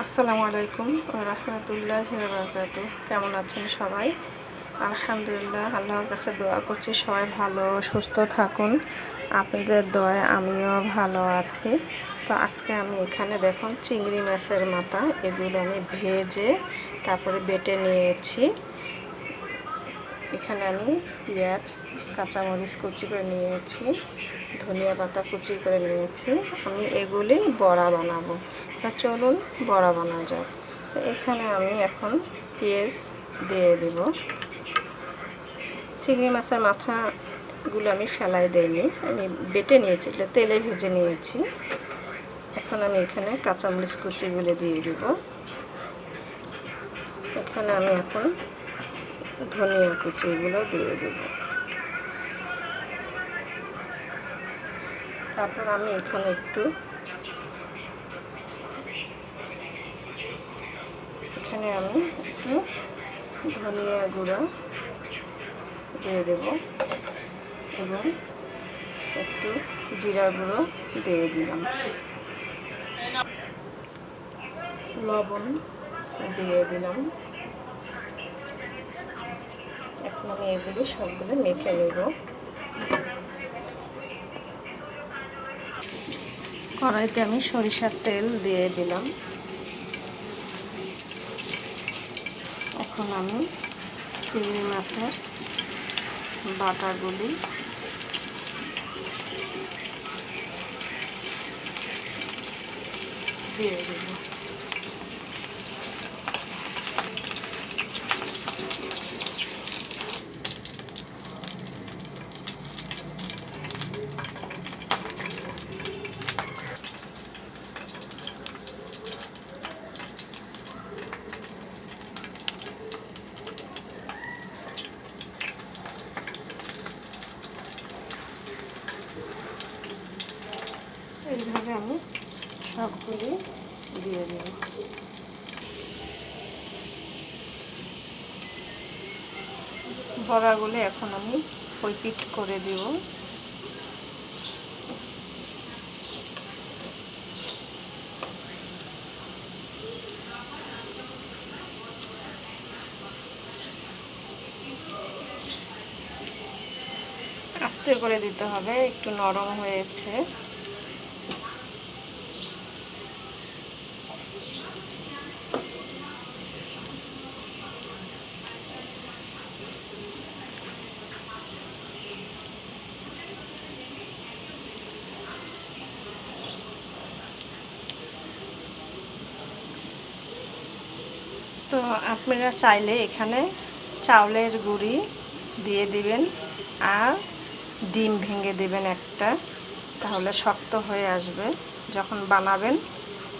আসসালামু আলাইকুম রহমতুল্লাহ বরকাত কেমন আছেন সবাই? আলহামদুলিল্লাহ, আল্লাহর কাছে দোয়া করছি সবাই ভালো, সুস্থ থাকুন। আপনাদের দয়া আমিও ভালো আছি। তো আজকে আমি এখানে দেখুন চিংড়ি মাছের মাথা, এগুলো আমি ভেজে তারপরে বেটে নিয়েছি। এখানে আমি পেঁয়াজ, কাঁচামরিচ কুচি করে নিয়েছি, ধনিয়া পাতা কুচি করে নিয়েছি। আমি এগুলি বড়া বানাবো। তা চলুন বড়া বানা যাক। এখানে আমি এখন পেঁয়াজ দিয়ে দেব। চিংড়ি মাছের মাথাগুলো আমি ফেলাই দিইনি। আমি বেটে নিয়েছি, এটা তেলে ভেজে নিয়েছি। এখন আমি এখানে কাঁচামরিচ কুচিগুলো দিয়ে দেব। এখানে আমি এখন ধনিয়া কুচিগুলো দিয়ে দেব। তারপর আমি এখানে একটু এখানে আমি একটু ধনিয়া গুঁড়ো দিয়ে দেব এবং একটু জিরা গুঁড়ো দিয়ে দিলাম। লবণ দিয়ে দিলাম। আমি এগুলি সবগুলো মেখে নেব। কড়াইতে আমি সরিষার তেল দিয়ে দিলাম। এখন আমি চিংড়ি মাছের বাটাগুলি দিয়ে দেবো। এইভাবে আমি সবগুলি দিয়ে দেব। বড়াগুলি এখন আমি পিট করে দেব। আস্তে করে দিতে হবে, একটু নরম হয়েছে। তো আপনারা চাইলে এখানে চাউলের গুঁড়ি দিয়ে দিবেন আর ডিম ভেঙে দেবেন একটা, তাহলে শক্ত হয়ে আসবে। যখন বানাবেন,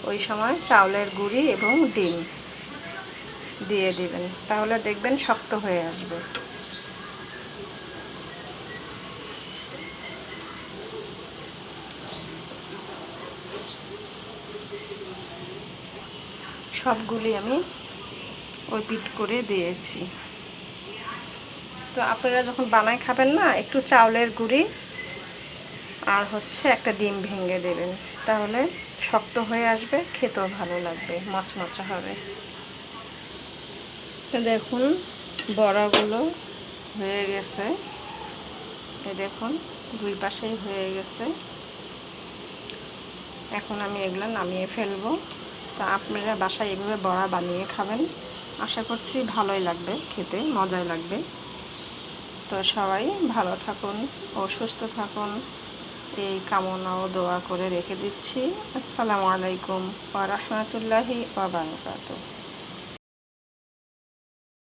ওই সময় চাউলের গুঁড়ি এবং ডিম দিয়ে দিবেন, তাহলে দেখবেন শক্ত হয়ে আসবে। সবগুলি আমি ওই করে দিয়েছি। তো আপনারা যখন বানায় খাবেন না, একটু চাউলের গুঁড়ি আর হচ্ছে একটা ডিম ভেঙে দেবেন। তাহলে শক্ত হয়ে আসবে, খেতেও ভালো লাগবে, মচমচা হবে। দেখুন, বড়াগুলো হয়ে গেছে। দেখুন, দুই পাশেই হয়ে গেছে। এখন আমি এগুলো নামিয়ে ফেলব। তা আপনারা বাসায় এভাবে বড়া বানিয়ে খাবেন। আশা করছি ভালোই লাগবে খেতে, মজাই লাগবে। তো সবাই ভালো থাকুন ও সুস্থ থাকুন। এই কামনা ও দোয়া করে রেখে দিচ্ছি। আসসালামু আলাইকুম ওয়া বারাকাতুহু।